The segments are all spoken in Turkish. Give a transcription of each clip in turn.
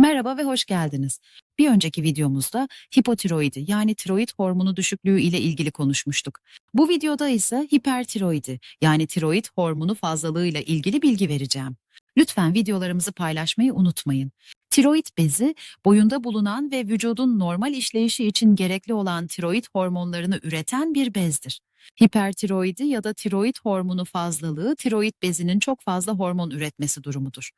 Merhaba ve hoş geldiniz. Bir önceki videomuzda hipotiroidi yani tiroid hormonu düşüklüğü ile ilgili konuşmuştuk. Bu videoda ise hipertiroidi yani tiroid hormonu fazlalığı ile ilgili bilgi vereceğim. Lütfen videolarımızı paylaşmayı unutmayın. Tiroid bezi boyunda bulunan ve vücudun normal işleyişi için gerekli olan tiroid hormonlarını üreten bir bezdir. Hipertiroidi ya da tiroid hormonu fazlalığı tiroid bezinin çok fazla hormon üretmesi durumudur.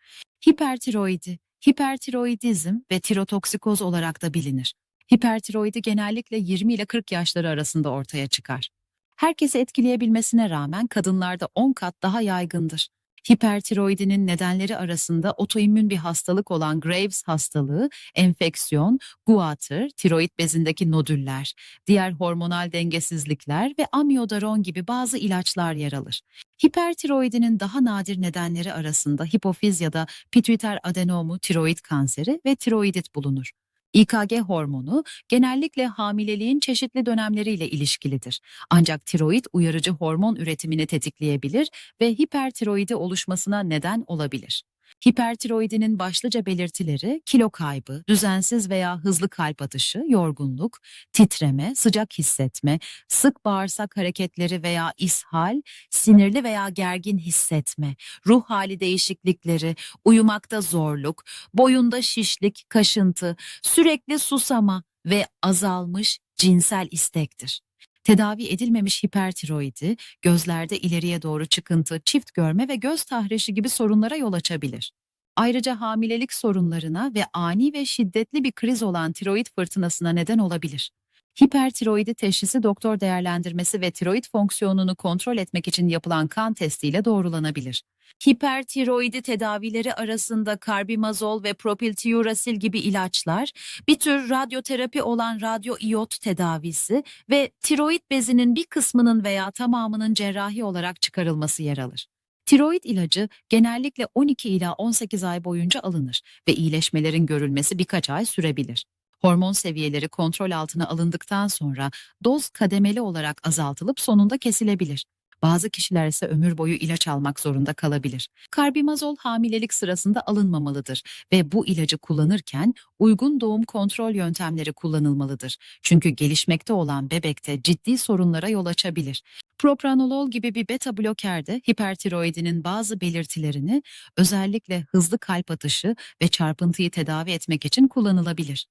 Hipertiroidi, hipertiroidizm ve tirotoksikoz olarak da bilinir. Hipertiroidi genellikle 20 ile 40 yaşları arasında ortaya çıkar. Herkesi etkileyebilmesine rağmen kadınlarda 10 kat daha yaygındır. Hipertiroidinin nedenleri arasında otoimmün bir hastalık olan Graves hastalığı, enfeksiyon, guatr, tiroid bezindeki nodüller, diğer hormonal dengesizlikler ve amiodaron gibi bazı ilaçlar yer alır. Hipertiroidinin daha nadir nedenleri arasında hipofiz ya da pituiter adenomu tiroid kanseri ve tiroidit bulunur. İKG hormonu genellikle hamileliğin çeşitli dönemleriyle ilişkilidir. Ancak tiroid uyarıcı hormon üretimini tetikleyebilir ve hipertiroidi oluşmasına neden olabilir. Hipertiroidinin başlıca belirtileri kilo kaybı, düzensiz veya hızlı kalp atışı, yorgunluk, titreme, sıcak hissetme, sık bağırsak hareketleri veya ishal, sinirli veya gergin hissetme, ruh hali değişiklikleri, uyumakta zorluk, boyunda şişlik, kaşıntı, sürekli susama ve azalmış cinsel istektir. Tedavi edilmemiş hipertiroidi, gözlerde ileriye doğru çıkıntı, çift görme ve göz tahrişi gibi sorunlara yol açabilir. Ayrıca hamilelik sorunlarına ve ani ve şiddetli bir kriz olan tiroid fırtınasına neden olabilir. Hipertiroidi teşhisi doktor değerlendirmesi ve tiroid fonksiyonunu kontrol etmek için yapılan kan testiyle doğrulanabilir. Hipertiroidi tedavileri arasında karbimazol ve propiltiurasil gibi ilaçlar, bir tür radyoterapi olan radyoiyot tedavisi ve tiroid bezinin bir kısmının veya tamamının cerrahi olarak çıkarılması yer alır. Tiroid ilacı genellikle 12 ila 18 ay boyunca alınır ve iyileşmelerin görülmesi birkaç ay sürebilir. Hormon seviyeleri kontrol altına alındıktan sonra doz kademeli olarak azaltılıp sonunda kesilebilir. Bazı kişiler ise ömür boyu ilaç almak zorunda kalabilir. Karbimazol hamilelik sırasında alınmamalıdır ve bu ilacı kullanırken uygun doğum kontrol yöntemleri kullanılmalıdır. Çünkü gelişmekte olan bebekte ciddi sorunlara yol açabilir. Propranolol gibi bir beta bloker de hipertiroidinin bazı belirtilerini özellikle hızlı kalp atışı ve çarpıntıyı tedavi etmek için kullanılabilir.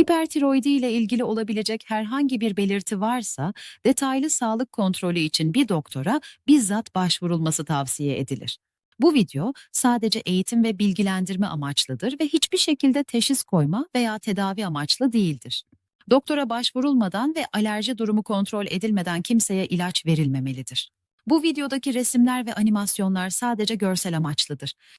Hipertiroidi ile ilgili olabilecek herhangi bir belirti varsa detaylı sağlık kontrolü için bir doktora bizzat başvurulması tavsiye edilir. Bu video sadece eğitim ve bilgilendirme amaçlıdır ve hiçbir şekilde teşhis koyma veya tedavi amaçlı değildir. Doktora başvurulmadan ve alerji durumu kontrol edilmeden kimseye ilaç verilmemelidir. Bu videodaki resimler ve animasyonlar sadece görsel amaçlıdır.